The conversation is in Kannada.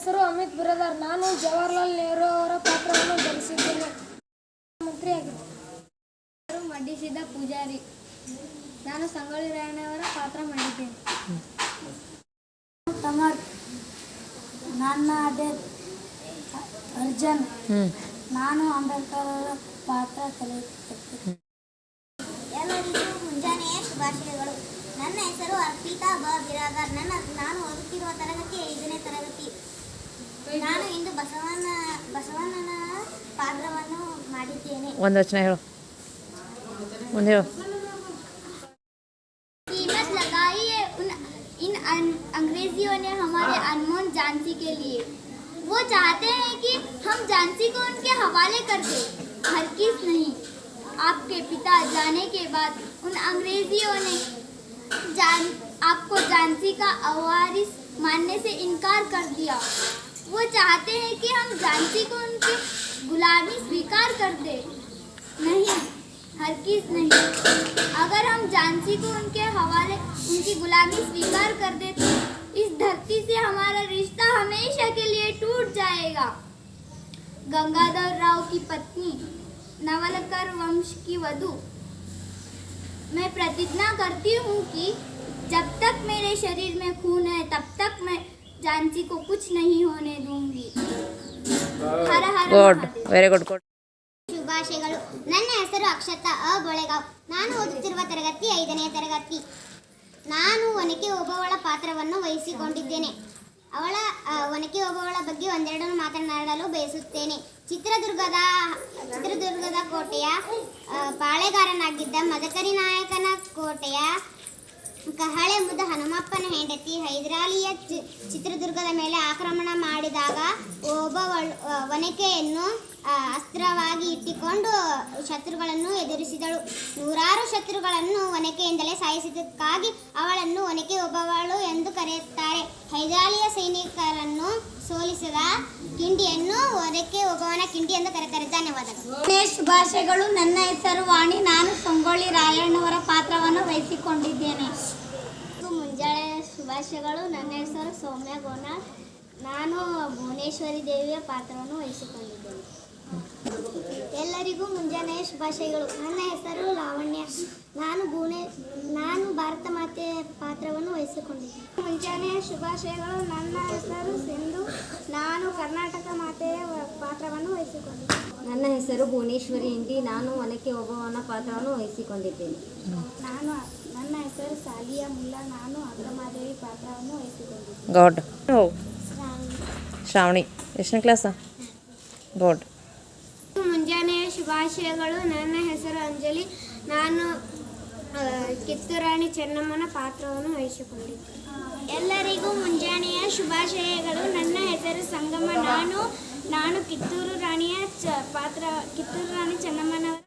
ಹೆಸರು ಅಮಿತ್ ಬಿರದಾರ್. ನಾನು ಜವಾಹರ್ಲಾಲ್ ನೆಹರು ಅವರ ಪಾತ್ರವನ್ನು ಧರಿಸಿದ್ದೇನೆ. ಮಂತ್ರಿಯಾಗಿದ್ದೆ ಹೆಸರು ಮಡ್ಡಿಸಿದ ಪೂಜಾರಿ. ನಾನು ಸಂಗೊಳ್ಳಿ ರಾಯಣ್ಣವರ ಪಾತ್ರ ಮಾಡಿದ್ದೇನೆ ತಮರ್ ನನ್ನ ಅದೇ ಅರ್ಜುನ್. ನಾನು ಅಂಬೇಡ್ಕರ್ ಅವರ ಪಾತ್ರ ಕಲಿಯುತ್ತಿದ್ದೆ ಎಲ್ಲರಿಗೂ ಮುಂಜಾನೆಯ ಶುಭಾಶಯಗಳು. ನನ್ನ ಹೆಸರು ಅರ್ಪಿತಾ ಬ ಬಿರಾದಾರ್ ನನ್ನ ನಾನು ಓದುತ್ತಿರುವ ತರಗತಿ ಐದನೇ ತರಗತಿ. ನಾನು ಇಂದು ಬಸವಣ್ಣ ಬಸವಣ್ಣನ ಪಾತ್ರವನ್ನು ಮಾಡಿದ್ದೇನೆ. ಒಂದು ವಚನ ಹೇಳು. ಮುಂದೆ ಹೇಳು. लिए। वो चाहते हैं कि हम झांसी को उनके हवाले कर दें। हर किस नहीं। आपके पिता जाने के बाद उन अंग्रेजियों ने जान, आपको झांसी का अवारिस मानने से इनकार कर दिया। वो चाहते हैं कि हम झांसी को उनकी गुलामी स्वीकार कर दें। नहीं, हर किस नहीं। अगर हम झांसी को उनके हवाले, उनकी गुलामी स्वीकार टूट जाएगा गंगाधर राव की पत्नी नवलकर वंश की वधु मैं प्रतिज्ञा करती हूँ कि जब तक मेरे शरीर में खून है तब तक मैं झांसी को कुछ नहीं होने दूंगी हर हर good Mahadev. Very good good ಶುಭಾಶಯಗಳು ನನ್ನ ಹೆಸರು ಅಕ್ಷತಾ ಅ ಬೊಳೆಗಾವ್ ನಾನು ಓದುತ್ತಿರುವ ತರಗತಿ ಐದನೇ ತರಗತಿ ನಾನು ಒನಕೆ ಓಬವ್ವಳ ಪಾತ್ರವನ್ನು ವಹಿಸಿಕೊಂಡಿದ್ದೇನೆ ಅವಳ ಒನಕೆ ಓಬವ್ವಳ ಬಗ್ಗೆ ಒಂದೆರಡನ್ನು ಮಾತನಾಡಲು ಬಯಸುತ್ತೇನೆ. ಚಿತ್ರದುರ್ಗದ ಚಿತ್ರದುರ್ಗದ ಕೋಟೆಯ ಪಾಳೆಗಾರನಾಗಿದ್ದ ಮದಕರಿ ನಾಯಕನ ಕೋಟೆಯ ಕಹಳೆ ಮುದ ಹನುಮಪ್ಪನ ಹೆಂಡತಿ ಹೈದರಾಲಿಯ ಚಿತ್ರದುರ್ಗದ ಮೇಲೆ ಆಕ್ರಮಣ ಮಾಡಿದಾಗ ಒಬ್ಬ ಒನಕೆಯನ್ನು ಅಸ್ತ್ರವಾಗಿ ಇಟ್ಟುಕೊಂಡು ಶತ್ರುಗಳನ್ನು ಎದುರಿಸಿದಳು. ನೂರಾರು ಶತ್ರುಗಳನ್ನು ಒನಕೆಯಿಂದಲೇ ಸಾಯಿಸಿದ್ದಕ್ಕಾಗಿ ಅವಳನ್ನು ಒನಕೆ ಒಬ್ಬವಳು ಎಂದು ಕರೆಯುತ್ತಾರೆ ಹೈದರಾಲಿಯ ಸೈನಿಕರನ್ನು ಸೋಲಿಸಿದ ಕಿಂಡಿಯನ್ನು ಅದಕ್ಕೆ ಒಗವನ ಕಿಂಡಿ ಎಂದು ಕರೆಯುತ್ತಾರೆ ಧನ್ಯವಾದಗಳು. ಭಾಷೆಗಳು ನನ್ನ ಹೆಸರು ವಾಣಿ. ನಾನು ಸಂಗೊಳ್ಳಿ ರಾಯಣ್ಣವರ ಪಾತ್ರವನ್ನು ವಹಿಸಿಕೊಂಡಿದ್ದೇನೆ. ಮುಂಜಾಳೆ ಶುಭಾಶಯಗಳು. ನನ್ನ ಹೆಸರು ಸೌಮ್ಯ ಗೋನಾಳ್ ನಾನು ಭುವನೇಶ್ವರಿ ದೇವಿಯ ಪಾತ್ರವನ್ನು ವಹಿಸಿಕೊಂಡಿದ್ದೇನೆ. ಎಲ್ಲರಿಗೂ ಮುಂಜಾನೆಯ ಶುಭಾಶಯಗಳು. ನನ್ನ ಹೆಸರು ಲಾವಣ್ಯ. ನಾನು ಭುವನೇ ನಾನು ಭಾರತ ಪಾತ್ರವನ್ನು ವಹಿಸಿಕೊಂಡಿದ್ದೆ. ಮುಂಜಾನೆಯ ಶುಭಾಶಯಗಳು. ನನ್ನ ಹೆಸರು ಸಿಂಧು. ನಾನು ಕರ್ನಾಟಕ ಮಾತೆಯ ಪಾತ್ರವನ್ನು ವಹಿಸಿಕೊಂಡಿದ್ದೇನೆ ನನ್ನ ಹೆಸರು ಭುವನೇಶ್ವರಿ. ಇಂಡಿ ನಾನು ಒನಕೆ ಒಬ್ಬವನ ಪಾತ್ರವನ್ನು ವಹಿಸಿಕೊಂಡಿದ್ದೇನೆ. ನಾನು ನನ್ನ ಹೆಸರು ಸಾಲಿಯ ಮುಲ್ಲಾ. ನಾನು ಅಗ್ರಮಾದೇವಿ ಪಾತ್ರವನ್ನು ವಹಿಸಿಕೊಂಡಿದ್ದೇನೆ. ಗಾಡ್ ಶ್ರಾವಣಿ. ಎಷ್ಟನೇ ಕ್ಲಾಸ ಗಾಡ್ ಮುಂಜಾನೆಯ ಶುಭಾಶಯಗಳು. ನನ್ನ ಹೆಸರು ಅಂಜಲಿ. ನಾನು ಕಿತ್ತೂರಾಣಿ ಚೆನ್ನಮ್ಮನ ಪಾತ್ರವನ್ನು ವಹಿಸಿಕೊಂಡಿದ್ದೆ. ಎಲ್ಲರಿಗೂ ಮುಂಜಾನೆಯ ಶುಭಾಶಯಗಳು. ನನ್ನ ಹೆಸರು ಸಂಗಮ. ನಾನು ನಾನು ಕಿತ್ತೂರು ರಾಣಿಯ ಚ, ಪಾತ್ರ, ಕಿತ್ತೂರು ರಾಣಿ ಚೆನ್ನಮ್ಮನವರ